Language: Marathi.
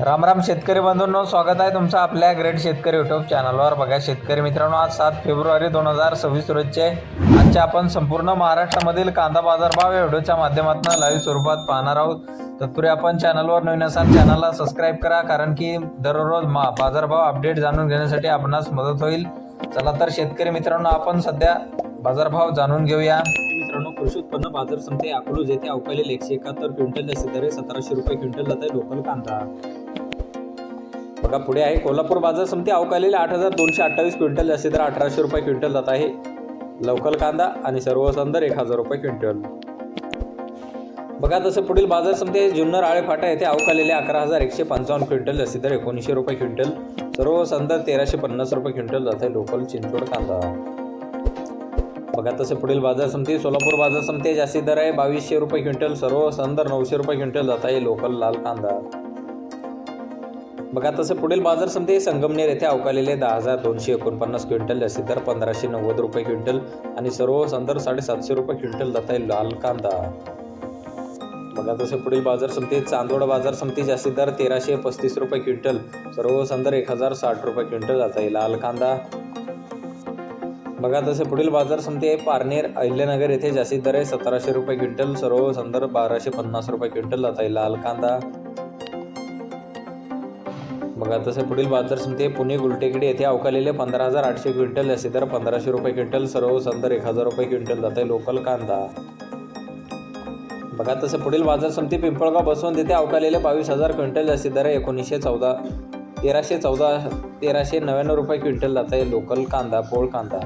राम राम शेतकरी बंधूंनो स्वागत आहे तुमचं आपल्या ग्रेट शेतकरी युट्यूब चॅनलवर बघा शेतकरी मित्रांनो आज सात फेब्रुवारी दोन हजार सव्वीस रोजचे आजचे आपण संपूर्ण महाराष्ट्रामधील कांदा बाजारभाव या व्हिडिओच्या माध्यमातून लाईव्ह स्वरूपात पाहणार आहोत. तत्पूर्वी आपण चॅनलवर नवीन असाल चॅनलला सबस्क्राईब करा कारण की दररोज मा बाजारभाव अपडेट जाणून घेण्यासाठी आपणास मदत होईल. चला तर शेतकरी मित्रांनो आपण सध्या बाजारभाव जाणून घेऊया. मित्रांनो कृषी उत्पन्न बाजार समिती अकलूज येथे अवकालेले एकशे एकाहत्तर क्विंटल जास्त दर सतराशे रुपये क्विंटल जात लोकल कांदा. बघा पुढे आहे. कोल्हापूर बाजार समिती अवकालीले आठ हजार दोनशे अठ्ठावीस क्विंटल जास्ती दर अठराशे रुपये क्विंटल जात आहे. लवकल कांदा आणि सर्व दर एक हजार रुपये क्विंटल. बघा तसं पुढील बाजार समिती जुन्नर आळे फाटा येथे अवकालेले अकरा हजार एकशे पंचावन्न क्विंटल जास्ती दर एकोणीसशे रुपये क्विंटल. सर्व संदर तेराशे पन्नास रुपये क्विंटल जात आहे लोकल चिंचवड कांदा. बघा तसे पुढील बाजार समिती सोलापूर बाजार समिती जास्ती दर आहे बावीसशे रुपये क्विंटल सर्व संदर नऊशे रुपये क्विंटल जात आहे लोकल लाल कांदा. बघा तसं पुढील बाजार समिती संगमनेर येथे अवकालेले दहा हजार दोनशे एकोणपन्नास क्विंटल जास्ती दर पंधराशे नव्वद रुपये क्विंटल आणि सर्व संदर साडेसातशे रुपये क्विंटल जात आहे लाल कांदा. बघा तसे पुढील बाजार समिती चांदोड बाजार समिती जास्ती दर तेराशे पस्तीस रुपये क्विंटल सर्व संदर एक हजार साठ रुपये क्विंटल जात आहे लाल कांदा. बघा तसे पुढील बाजार समिती आहे पारनेर अहिल्यानगर येथे जास्तीत दर आहे सतराशे रुपये क्विंटल सर्व संदर्भ बाराशे पन्नास रुपये क्विंटल जात आहे लाल कांदा. बघा तसे पुढील बाजार समिती पुणे गुलटेकडी येथे अवकालेले पंधरा हजार आठशे क्विंटल जास्तीत तर पंधराशे रुपये क्विंटल सर्व संतर एक हजार रुपये क्विंटल जात आहे लोकल कांदा. बघा तसं पुढील बाजार समिती पिंपळगाव बसवून येथे अवकालेले बावीस हजार क्विंटल जास्तीत दर एकोणीसशे चौदा तेराशे चौदा तेराशे नव्याण्णव रुपये क्विंटल जात आहे लोकल कांदा पोळ कांदा.